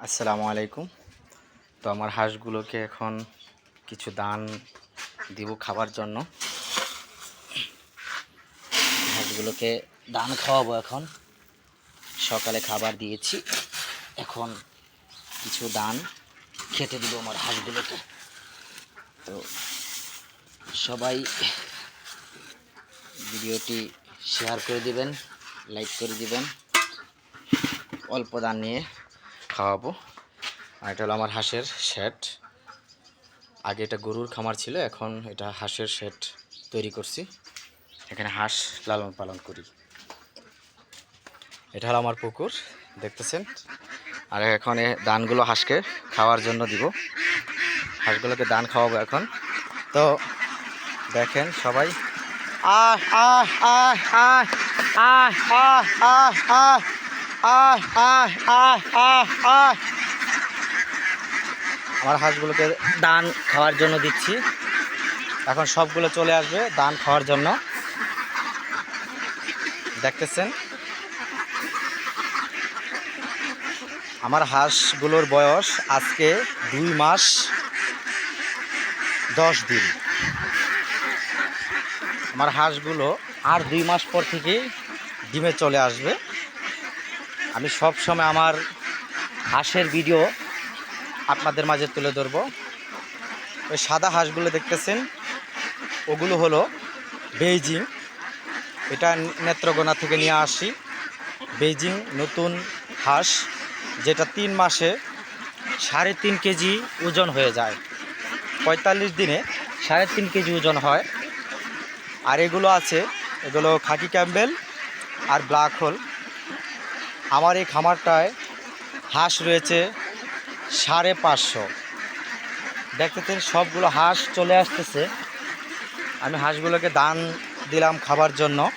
আসসালামু আলাইকুম। তো আমার হাঁসগুলোকে এখন কিছু দান দিব খাবার জন্য। হাঁসগুলোকে দান খাওয়াবো এখন। সকালে খাবার দিয়েছি। এখন কিছু দান খেতে দিব আমার হাঁসগুলোকে। তো সবাই ভিডিওটি শেয়ার করে দিবেন, লাইক করে দিবেন। অল্প দান নিয়ে খাওয়াবো। আর এটা হলো আমার হাঁসের শেড আগে এটা গরুর খামার ছিল, এখন এটা হাঁসের শেড তৈরি করছি। এখানে হাঁস লালন পালন করি। এটা হলো আমার পুকুর, দেখতেছেন? আর এখন এ দানগুলো হাঁসকে খাওয়ার জন্য দিব। হাঁসগুলোকে দান খাওয়াবো এখন। তো দেখেন সবাই। আহ আহ আহ আহ আহ আহ আহ আহ আহ আহ আহ আহ। আমার হাঁসগুলোকে দান খাওয়ার জন্য দিচ্ছি। এখন সবগুলো চলে আসবে দান খাওয়ার জন্য। দেখতেছেন? আমার হাঁসগুলোর বয়স আজকে দুই মাস দশ দিন। আমার হাঁসগুলো আর দুই মাস পর থেকেই ডিমে চলে আসবে। আমি সব সময় আমার হাঁসের ভিডিও আপনাদের মাঝে তুলে ধরবো। ওই সাদা হাঁসগুলো দেখতেছেন? ওগুলো হলো বেইজিং। এটা নেত্রকোনা থেকে নিয়ে আসি। বেইজিং নতুন হাঁস, যেটা তিন মাসে সাড়ে তিন কেজি ওজন হয়ে যায়। পঁয়তাল্লিশ দিনে সাড়ে তিন কেজি ওজন হয়। আর এগুলো আছে, এগুলো খাকি ক্যাম্বেল আর ব্ল্যাক হোল। আমার এই খামারটায় হাঁস রয়েছে সাড়ে পাঁচশো। দেখতেছেন সবগুলো হাঁস চলে আসতেছে। আমি হাঁসগুলোকে দান দিলাম খাবার জন্য।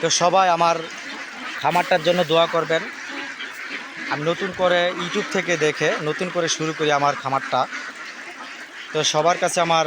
তো সবাই আমার খামারটার জন্য দোয়া করবেন। আমি নতুন করে ইউটিউব থেকে দেখে, নতুন করে শুরু করি আমার খামারটা। তো সবার কাছে আমার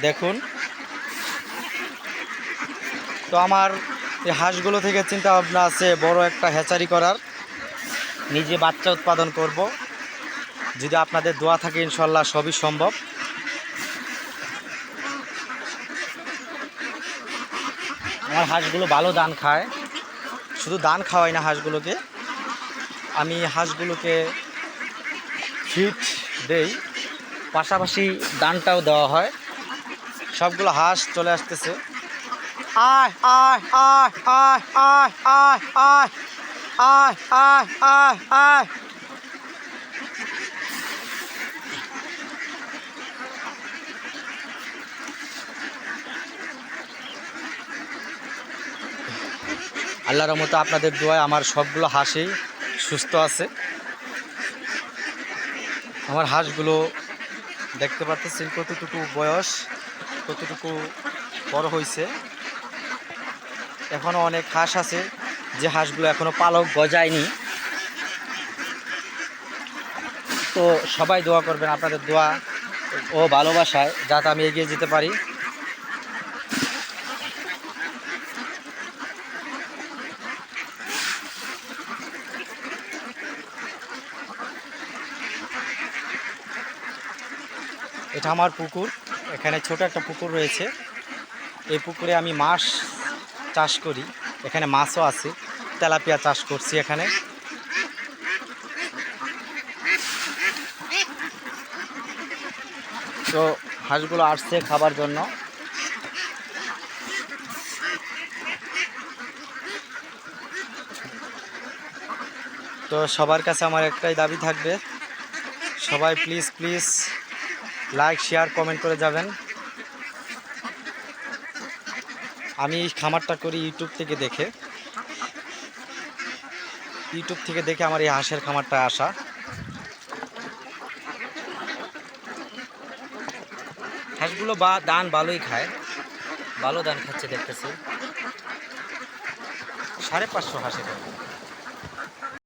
দেখুন। তো আমার এই হাঁসগুলো থেকে চিন্তা ভাবনা আছে বড় একটা হ্যাচারি করার। নিজে বাচ্চা উৎপাদন করব। যদি আপনাদের দোয়া থাকে, ইনশাল্লাহ সবই সম্ভব। আমার হাঁসগুলো ভালো দান খায়। শুধু দান খাওয়াই না হাঁসগুলোকে। আমি হাঁসগুলোকে ফিট দেই। পাশাপাশি দানটাও দেওয়া হয়। সবগুলো হাঁস চলে আসতেছে আয় আয় আয় আয় আয় আয় আয় আয় আয় আয় আয় আল্লাহর মতো আপনাদের দোয়ায় আমার সবগুলো হাঁসই সুস্থ আছে আমার হাঁসগুলো দেখতে পাচ্ছেন কতটুকু বয়স কতটুকু বড় হয়েছে। এখনও অনেক হাঁস আছে, যে হাঁসগুলো এখনও পালক গজায়নি। তো সবাই দোয়া করবেন, আপনাদের দোয়া ও ভালোবাসায় যাতে আমি এগিয়ে যেতে পারি। এটা আমার পুকুর। এখানে ছোট একটা পুকুর রয়েছে। এই পুকুরে আমি মাছ চাষ করি। এখানে মাছও আছে। তেলাপিয়া চাষ করছি এখানে। তো হাঁসগুলো আসছে খাবার জন্য। তো সবার কাছে আমার একটাই দাবি থাকবে। সবাই please please like share comment করে যাবেন। আমি এই খামারটা করি ইউটিউব থেকে দেখে। ইউটিউব থেকে দেখে আমার এই হাঁসের খামারটা আসা। হাঁসগুলো বা দান ভালোই খায়। ভালো দান খাচ্ছে দেখতেছি। সাড়ে পাঁচশো হাঁস এটা।